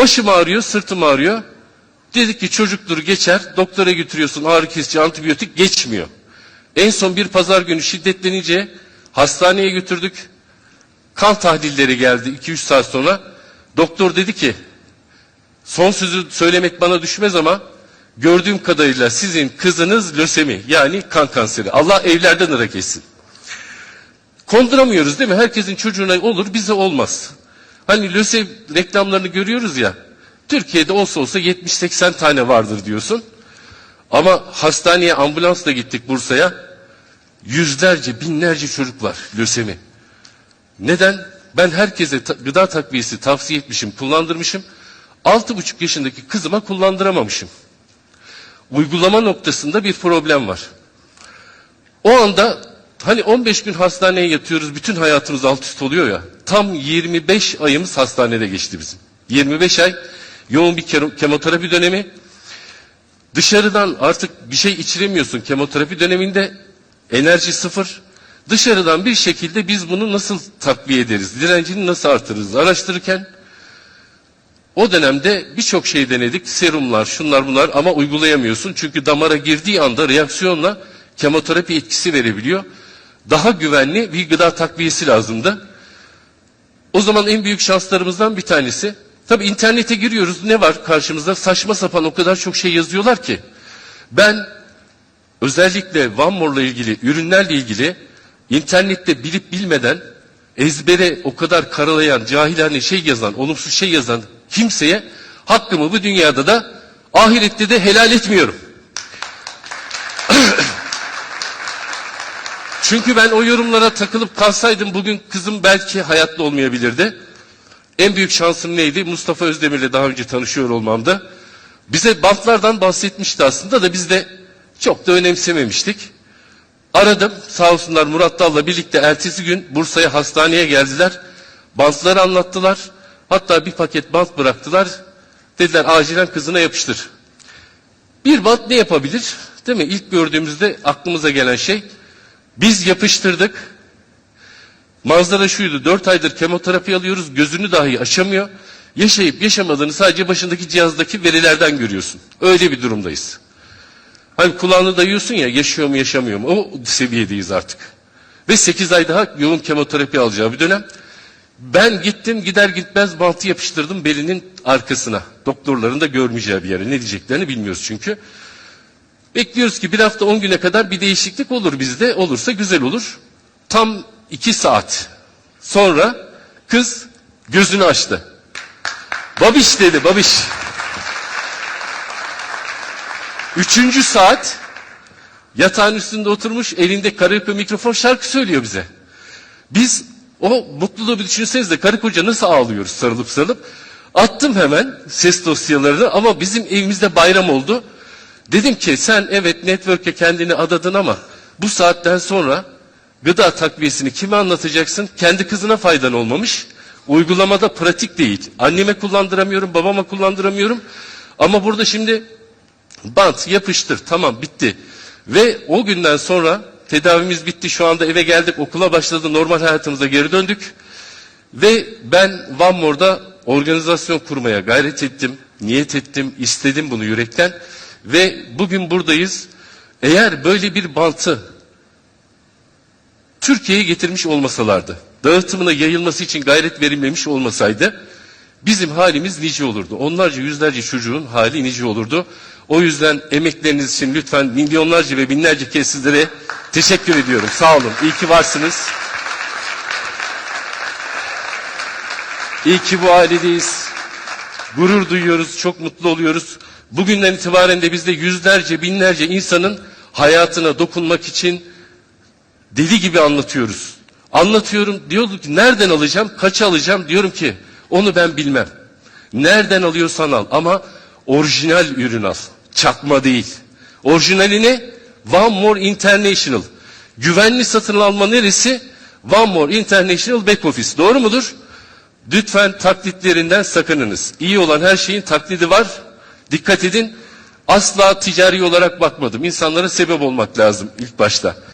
Başım ağrıyor, sırtım ağrıyor. Dedik ki çocuktur geçer, doktora götürüyorsun ağrı kesici, antibiyotik geçmiyor. En son bir pazar günü şiddetlenince hastaneye götürdük. Kan tahlilleri geldi 2-3 saat sonra. Doktor dedi ki son sözü söylemek bana düşmez ama gördüğüm kadarıyla sizin kızınız lösemi yani kan kanseri. Allah evlerden ırak etsin. Konduramıyoruz değil mi? Herkesin çocuğuna olur bize olmaz. Hani lösev reklamlarını görüyoruz ya. Türkiye'de olsa olsa 70-80 tane vardır diyorsun. Ama hastaneye ambulansla gittik Bursa'ya. Yüzlerce, binlerce çocuk var lösemi. Neden? Ben herkese ta- gıda takviyesi tavsiye etmişim, kullandırmışım. 6,5 yaşındaki kızıma kullandıramamışım. Uygulama noktasında bir problem var. O anda hani 15 gün hastaneye yatıyoruz, bütün hayatımız alt üst oluyor ya. Tam 25 ayımız hastanede geçti bizim. 25 ay yoğun bir kemoterapi dönemi. Dışarıdan artık bir şey içiremiyorsun kemoterapi döneminde. Enerji sıfır. Dışarıdan bir şekilde biz bunu nasıl takviye ederiz? Direncini nasıl artırırız? Araştırırken o dönemde birçok şey denedik. Serumlar, şunlar bunlar ama uygulayamıyorsun. Çünkü damara girdiği anda reaksiyonla kemoterapi etkisi verebiliyor. Daha güvenli bir gıda takviyesi lazımdı. O zaman en büyük şanslarımızdan bir tanesi. Tabi internete giriyoruz. Ne var karşımızda? Saçma sapan o kadar çok şey yazıyorlar ki. Ben özellikle One More'la ilgili, ürünlerle ilgili internette bilip bilmeden ezbere o kadar karalayan, cahilane şey yazan, olumsuz şey yazan kimseye hakkımı bu dünyada da ahirette de helal etmiyorum. Çünkü ben o yorumlara takılıp kalsaydım bugün kızım belki hayatta olmayabilirdi. En büyük şansım neydi? Mustafa Özdemir'le daha önce tanışıyor olmamda. Bize bantlardan bahsetmişti aslında da biz de çok da önemsememiştik. Aradım sağ olsunlar Murat Dal'la birlikte ertesi gün Bursa'ya hastaneye geldiler. Bantları anlattılar. Hatta bir paket bant bıraktılar. Dediler acilen kızına yapıştır. Bir bant ne yapabilir? Değil mi? İlk gördüğümüzde aklımıza gelen şey biz yapıştırdık. Manzara şuydu. Dört aydır kemoterapi alıyoruz. Gözünü dahi açamıyor. Yaşayıp yaşamadığını sadece başındaki cihazdaki verilerden görüyorsun. Öyle bir durumdayız. Hani kulağını dayıyorsun ya yaşıyor mu yaşamıyor mu? O seviyedeyiz artık. Ve 8 ay daha yoğun kemoterapi alacağı bir dönem. Ben gittim gider gitmez bantı yapıştırdım belinin arkasına. Doktorların da görmeyeceği bir yere. Ne diyeceklerini bilmiyoruz çünkü. Bekliyoruz ki bir hafta 10 güne kadar bir değişiklik olur bizde. Olursa güzel olur. Tam 2 saat sonra kız gözünü açtı. Babiş dedi babiş. Üçüncü saat yatağın üstünde oturmuş elinde karaoke mikrofon şarkı söylüyor bize. Biz o mutluluğu bir düşünsenize karı koca nasıl ağlıyoruz sarılıp sarılıp. Attım hemen ses dosyalarını ama bizim evimizde bayram oldu. Dedim ki sen evet network'e kendini adadın ama bu saatten sonra gıda takviyesini kime anlatacaksın? Kendi kızına faydan olmamış. Uygulamada pratik değil. Anneme kullandıramıyorum, babama kullandıramıyorum. Ama burada şimdi bant yapıştır tamam bitti. Ve o günden sonra tedavimiz bitti şu anda eve geldik okula başladı normal hayatımıza geri döndük. Ve ben Van More'da organizasyon kurmaya gayret ettim, niyet ettim, istedim bunu yürekten. Ve bugün buradayız. Eğer böyle bir bantı Türkiye'ye getirmiş olmasalardı, dağıtımına yayılması için gayret verilmemiş olmasaydı, bizim halimiz nice olurdu. Onlarca yüzlerce çocuğun hali nice olurdu. O yüzden emekleriniz için lütfen milyonlarca ve binlerce kez sizlere teşekkür ediyorum. Sağ olun. İyi ki varsınız. İyi ki bu ailedeyiz. Gurur duyuyoruz, çok mutlu oluyoruz. Bugünden itibaren de biz de yüzlerce, binlerce insanın hayatına dokunmak için deli gibi anlatıyoruz. Anlatıyorum, diyordu ki nereden alacağım, kaça alacağım? Diyorum ki onu ben bilmem. Nereden alıyorsan al ama orijinal ürün al. Çakma değil. Orijinali ne? One More International. Güvenli satın alma neresi? One More International Back Office. Doğru mudur? Lütfen taklitlerinden sakınınız. İyi olan her şeyin taklidi var. Dikkat edin. Asla ticari olarak bakmadım. İnsanlara sebep olmak lazım ilk başta.